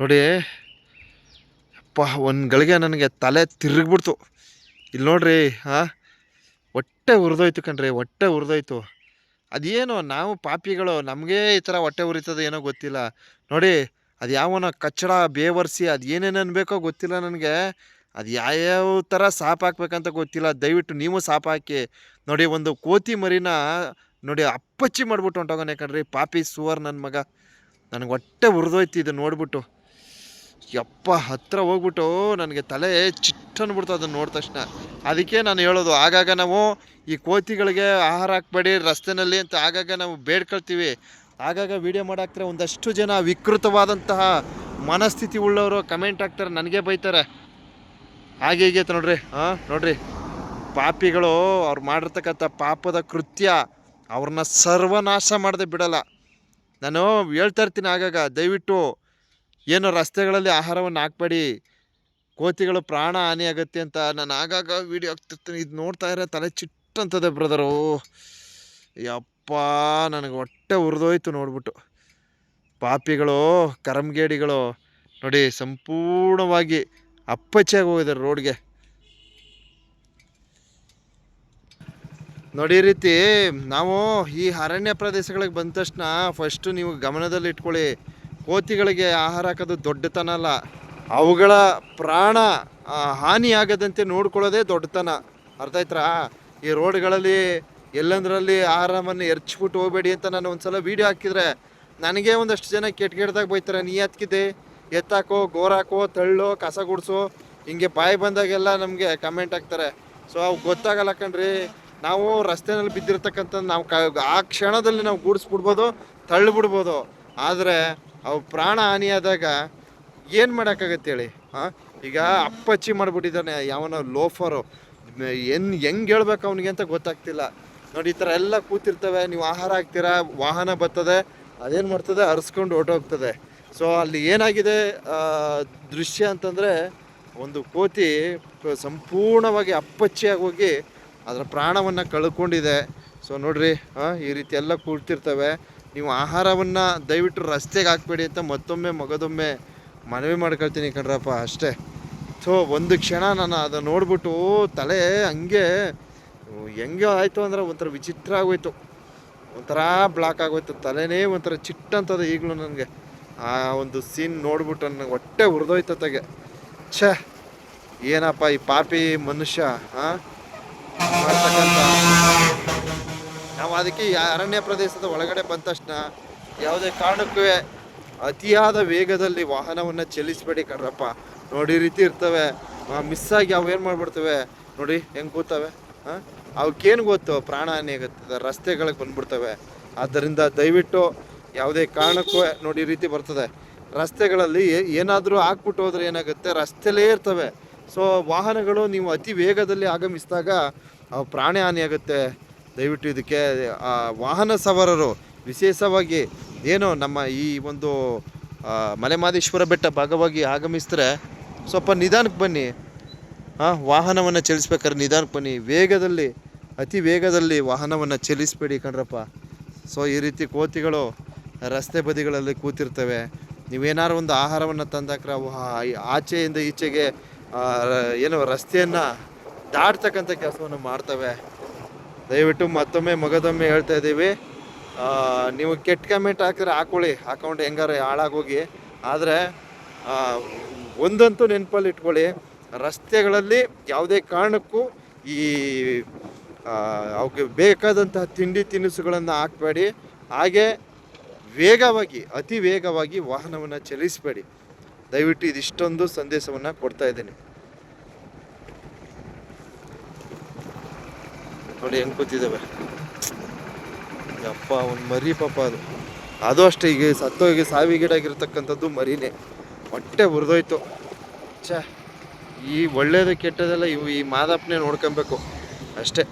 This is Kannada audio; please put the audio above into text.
ನೋಡಿ ಅಪ್ಪ ಒಂದು ಗಳಿಗೆ ನನಗೆ ತಲೆ ತಿರುಗ್ಬಿಡ್ತು. ಇಲ್ಲಿ ನೋಡ್ರಿ ಹಾಂ ಹೊಟ್ಟೆ ಉರಿದೋಯ್ತು ಕಣ್ರಿ, ಹೊಟ್ಟೆ ಉರಿದೋಯ್ತು. ಅದೇನೋ ನಾವು ಪಾಪಿಗಳು, ನಮಗೆ ಈ ಥರ ಹೊಟ್ಟೆ ಉರಿತದೆ ಏನೋ ಗೊತ್ತಿಲ್ಲ. ನೋಡಿ, ಅದು ಯಾವನ ಕಚ್ಚಡ, ಬೇವರ್ಸಿ, ಅದು ಏನೇನು ಅನ್ಬೇಕೋ ಗೊತ್ತಿಲ್ಲ ನನಗೆ. ಅದು ಯಾವ್ಯಾವ ಥರ ಸಾಪ್ ಹಾಕ್ಬೇಕಂತ ಗೊತ್ತಿಲ್ಲ. ದಯವಿಟ್ಟು ನೀವು ಸಾಪ್ ಹಾಕಿ. ನೋಡಿ, ಒಂದು ಕೋತಿ ಮರಿನ ನೋಡಿ, ಅಪ್ಪಚ್ಚಿ ಮಾಡಿಬಿಟ್ಟು ಹೊಂಟೋಗೋಣ ಕಣ್ರಿ. ಪಾಪಿ ಸುವರ್ ನನ್ನ ಮಗ. ನನಗೆ ಹೊಟ್ಟೆ ಉರಿದೋಯ್ತು ಇದು ನೋಡ್ಬಿಟ್ಟು. ಯಪ್ಪ, ಹತ್ರ ಹೋಗ್ಬಿಟ್ಟು ನನಗೆ ತಲೆ ಚಿಟ್ಟ ಅಂದ್ಬಿಡ್ತು ಅದನ್ನು ನೋಡಿದ ತಕ್ಷಣ. ಅದಕ್ಕೆ ನಾನು ಹೇಳೋದು, ಆಗಾಗ ನಾವು ಈ ಕೋತಿಗಳಿಗೆ ಆಹಾರ ಹಾಕ್ಬೇಡಿ, ರಸ್ತೆನಲ್ಲಿ ಅಂತ ಆಗಾಗ ನಾವು ಬೇಡ್ಕೊಳ್ತೀವಿ. ಆಗಾಗ ವಿಡಿಯೋ ಮಾಡಾಕ್ತಾರೆ ಒಂದಷ್ಟು ಜನ ವಿಕೃತವಾದಂತಹ ಮನಸ್ಥಿತಿ ಉಳ್ಳವರು ಕಮೆಂಟ್ ಹಾಕ್ತಾರೆ, ನನಗೆ ಬೈತಾರೆ. ಹಾಗೆ ಹೀಗೆ ನೋಡ್ರಿ ಹಾಂ ನೋಡ್ರಿ. ಪಾಪಿಗಳು ಅವ್ರು ಮಾಡಿರ್ತಕ್ಕಂಥ ಪಾಪದ ಕೃತ್ಯ ಅವ್ರನ್ನ ಸರ್ವನಾಶ ಮಾಡದೆ ಬಿಡಲ್ಲ. ನಾನು ಹೇಳ್ತಾ ಇರ್ತೀನಿ ಆಗಾಗ, ದಯವಿಟ್ಟು ಏನು ರಸ್ತೆಗಳಲ್ಲಿ ಆಹಾರವನ್ನು ಹಾಕ್ಬೇಡಿ. ಕೋತಿಗಳು ಪ್ರಾಣ ಹಾನಿ ಆಗುತ್ತೆ ಅಂತ ನಾನು ಆಗಾಗ ವೀಡಿಯೋ ಹಾಕ್ತಿರ್ತೀನಿ. ಇದು ನೋಡ್ತಾ ಇರೋ ತಲೆ ಚಿಟ್ಟಂತದೆ ಬ್ರದರು ಯಪ್ಪ, ನನಗೆ ಹೊಟ್ಟೆ ಉರಿದೋಯ್ತು ನೋಡ್ಬಿಟ್ಟು. ಪಾಪಿಗಳು ಕರಮ್ಗೇಡಿಗಳು ನೋಡಿ ಸಂಪೂರ್ಣವಾಗಿ ಅಪ್ಪಚ್ಚಾಗಿ ಹೋಗಿದ್ದಾರೆ ರೋಡ್ಗೆ. ನೋಡಿ ರೀತಿ, ನಾವು ಈ ಅರಣ್ಯ ಪ್ರದೇಶಗಳಿಗೆ ಬಂದ ತಕ್ಷಣ ಫಸ್ಟು ನೀವು ಗಮನದಲ್ಲಿ ಇಟ್ಕೊಳ್ಳಿ. ಕೋತಿಗಳಿಗೆ ಆಹಾರ ಹಾಕೋದು ದೊಡ್ಡತನ ಅಲ್ಲ. ಅವುಗಳ ಪ್ರಾಣ ಹಾನಿಯಾಗದಂತೆ ನೋಡ್ಕೊಳ್ಳೋದೇ ದೊಡ್ಡತನ. ಅರ್ಥ ಆಯ್ತಾ ಈ ರೋಡ್ಗಳಲ್ಲಿ ಎಲ್ಲಂದ್ರಲ್ಲಿ ಆಹಾರವನ್ನು ಎರ್ಚ್ಬಿಟ್ಟು ಹೋಗಬೇಡಿ ಅಂತ ನಾನು ಒಂದ್ಸಲ ವೀಡಿಯೋ ಹಾಕಿದ್ರೆ ನನಗೆ ಒಂದಷ್ಟು ಜನ ಕೆಟ್ಟ ಕೆಟ್ಟದಾಗ ಬೈತಾರೆ ನೀ ಎತ್ಕಿದೆ ಎತ್ತಾಕೋ, ಗೋರಾಕೋ, ತಳ್ಳೋ, ಕಸ ಗುಡಿಸೋ, ಹಿಂಗೆ ಬಾಯಿ ಬಂದಾಗೆಲ್ಲ ನಮಗೆ ಕಮೆಂಟ್ ಹಾಕ್ತಾರೆ. ಸೊ ಅವು ಗೊತ್ತಾಗಲ್ಲ ಕಣ್ರಿ, ನಾವು ರಸ್ತೆನಲ್ಲಿ ಬಿದ್ದಿರ್ತಕ್ಕಂಥ ನಾವು ಕ, ಆ ಕ್ಷಣದಲ್ಲಿ ನಾವು ಗೂಡಿಸ್ಬಿಡ್ಬೋದು, ತಳ್ಳಿಬಿಡ್ಬೋದು. ಆದರೆ ಅವು ಪ್ರಾಣ ಹಾನಿಯಾದಾಗ ಏನು ಮಾಡೋಕ್ಕಾಗತ್ತೆ ಹೇಳಿ? ಹಾಂ? ಈಗ ಅಪ್ಪಚ್ಚಿ ಮಾಡಿಬಿಟ್ಟಿದ್ದಾನೆ, ಯಾವನೋ ಲೋಫರು. ಎನ್ ಹೆಂಗೆ ಹೇಳ್ಬೇಕು ಅವನಿಗೆ ಅಂತ ಗೊತ್ತಾಗ್ತಿಲ್ಲ. ನೋಡಿ, ಈ ಥರ ಎಲ್ಲ ಕೂತಿರ್ತವೆ, ನೀವು ಆಹಾರ ಹಾಕ್ತೀರಾ, ವಾಹನ ಬರ್ತದೆ, ಅದೇನು ಮಾಡ್ತದೆ, ಹರಿಸ್ಕೊಂಡು ಹೊರಟೋಗ್ತದೆ ಸೊ ಅಲ್ಲಿ ಏನಾಗಿದೆ ದೃಶ್ಯ ಅಂತಂದರೆ, ಒಂದು ಕೋತಿ ಸಂಪೂರ್ಣವಾಗಿ ಅಪ್ಪಚ್ಚಿಯಾಗಿ ಹೋಗಿ ಅದರ ಪ್ರಾಣವನ್ನು ಕಳ್ಕೊಂಡಿದೆ. ಸೊ ನೋಡ್ರಿ ಈ ರೀತಿ ಎಲ್ಲ ಕೂಡ್ತಿರ್ತವೆ ನೀವು ಆಹಾರವನ್ನು ದಯವಿಟ್ಟು ರಸ್ತೆಗೆ ಹಾಕ್ಬೇಡಿ ಅಂತ ಮತ್ತೊಮ್ಮೆ ಮಗದೊಮ್ಮೆ ಮನವಿ ಮಾಡ್ಕೊಳ್ತೀನಿ ಕಣ್ರಪ್ಪ, ಅಷ್ಟೇ. ಸೊ ಒಂದು ಕ್ಷಣ ನಾನು ಅದನ್ನು ನೋಡ್ಬಿಟ್ಟು ತಲೆ ಹಂಗೆ, ಹೆಂಗೆ ಆಯಿತು ಅಂದ್ರೆ ಒಂಥರ ವಿಚಿತ್ರ ಆಗೋಯ್ತು. ಒಂಥರ ಬ್ಲಾಕ್ ಆಗೋಯ್ತು. ತಲೆನೇ ಒಂಥರ ಚಿಟ್ಟಂತದ ಈಗಲೂ ನನಗೆ. ಆ ಒಂದು ಸೀನ್ ನೋಡ್ಬಿಟ್ಟು ನನಗೆ ಹೊಟ್ಟೆ ಹುರಿದೋಯ್ತತೆಗೆ ಛೇ, ಏನಪ್ಪ ಈ ಪಾಪಿ ಮನುಷ್ಯ ಹಾಂ ಅದಕ್ಕೆ ಅರಣ್ಯ ಪ್ರದೇಶದ ಒಳಗಡೆ ಬಂದ ತಕ್ಷಣ ಯಾವುದೇ ಕಾರಣಕ್ಕೂ ಅತಿಯಾದ ವೇಗದಲ್ಲಿ ವಾಹನವನ್ನು ಚಲಿಸಬೇಡಿ ಕಣ್ರಪ್ಪ. ನೋಡಿ, ರೀತಿ ಇರ್ತವೆ. ಮಿಸ್ ಆಗಿ ಅವು ಏನು ಮಾಡಿಬಿಡ್ತವೆ? ನೋಡಿ, ಹೆಂಗೆ ಕೂತವೆ? ಹಾಂ ಅವಕ್ಕೇನು ಗೊತ್ತು? ಪ್ರಾಣ ಹಾನಿ ಆಗುತ್ತೆ ರಸ್ತೆಗಳಿಗೆ ಬಂದ್ಬಿಡ್ತವೆ. ಆದ್ದರಿಂದ ದಯವಿಟ್ಟು ಯಾವುದೇ ಕಾರಣಕ್ಕೂ ನೋಡಿ ರೀತಿ ಬರ್ತದೆ. ರಸ್ತೆಗಳಲ್ಲಿ ಏನಾದರೂ ಹಾಕ್ಬಿಟ್ಟು ಹೋದ್ರೆ ಏನಾಗುತ್ತೆ? ರಸ್ತೆಲೇ ಇರ್ತವೆ. ಸೊ ವಾಹನಗಳು ನೀವು ಅತಿ ವೇಗದಲ್ಲಿ ಆಗಮಿಸಿದಾಗ ಅವು ಪ್ರಾಣ ಹಾನಿ ಆಗುತ್ತೆ ದಯವಿಟ್ಟು ಇದಕ್ಕೆ ವಾಹನ ಸವಾರರು, ವಿಶೇಷವಾಗಿ ಏನು ನಮ್ಮ ಈ ಒಂದು ಮಲೆಮಾದೇಶ್ವರ ಬೆಟ್ಟ ಭಾಗವಾಗಿ ಆಗಮಿಸಿದ್ರೆ ಸ್ವಲ್ಪ ನಿಧಾನಕ್ಕೆ ಬನ್ನಿ. ಹಾಂ ವಾಹನವನ್ನು ಚಲಿಸ್ಬೇಕಾದ್ರೆ ನಿಧಾನಕ್ಕೆ ಬನ್ನಿ. ವೇಗದಲ್ಲಿ, ಅತಿ ವೇಗದಲ್ಲಿ ವಾಹನವನ್ನು ಚಲಿಸಬೇಡಿ ಕಣ್ರಪ್ಪ. ಸೊ ಈ ರೀತಿ ಕೋತಿಗಳು ರಸ್ತೆ ಬದಿಗಳಲ್ಲಿ ಕೂತಿರ್ತವೆ. ನೀವೇನಾದ್ರು ಒಂದು ಆಹಾರವನ್ನು ತಂದಾಕ್ರೆ ಆಚೆಯಿಂದ ಈಚೆಗೆ ಏನು ರಸ್ತೆಯನ್ನು ದಾಟ್ತಕ್ಕಂಥ ಕೆಲಸವನ್ನು ಮಾಡ್ತವೆ. ದಯವಿಟ್ಟು ಮತ್ತೊಮ್ಮೆ ಮಗದೊಮ್ಮೆ ಹೇಳ್ತಾ ಇದ್ದೀವಿ. ನೀವು ಕೆಟ್ಟ ಕಮೆಂಟ್ ಹಾಕಿದ್ರೆ ಹಾಕೊಳ್ಳಿ. ಅಕೌಂಟ್ ಹೆಂಗಾರ ಹಾಳಾಗೋಗಿ. ಆದರೆ ಒಂದಂತೂ ನೆನಪಲ್ಲಿ ಇಟ್ಕೊಳ್ಳಿ. ರಸ್ತೆಗಳಲ್ಲಿ ಯಾವುದೇ ಕಾರಣಕ್ಕೂ ಈ ಅವಕ್ಕೆ ಬೇಕಾದಂತಹ ತಿಂಡಿ ತಿನಿಸುಗಳನ್ನು ಹಾಕಬೇಡಿ. ಹಾಗೆ ವೇಗವಾಗಿ, ಅತಿ ವೇಗವಾಗಿ ವಾಹನವನ್ನು ಚಲಿಸಬೇಡಿ. ದಯವಿಟ್ಟು ಇದಿಷ್ಟೊಂದು ಸಂದೇಶವನ್ನು ಕೊಡ್ತಾ ಇದ್ದೀನಿ. ನೋಡಿ ಹೆಂಗೆ ಕೂತಿದ್ದಾವೆ. ಅಪ್ಪ ಒಂದು ಮರಿ ಪಾಪ ಅದು. ಅದು ಅಷ್ಟೇ, ಈಗ ಸತ್ತೋಗಿ ಸಾವಿಗೀಡಾಗಿರ್ತಕ್ಕಂಥದ್ದು ಮರಿನೇ. ಹೊಟ್ಟೆ ಹುರಿದೋಯ್ತು ಛೇ, ಈ ಒಳ್ಳೇದು ಕೆಟ್ಟದೆಲ್ಲ ಇವು ಈ ಮಾದಪ್ಪನೇ ನೋಡ್ಕೊಬೇಕು. ಅಷ್ಟೇ.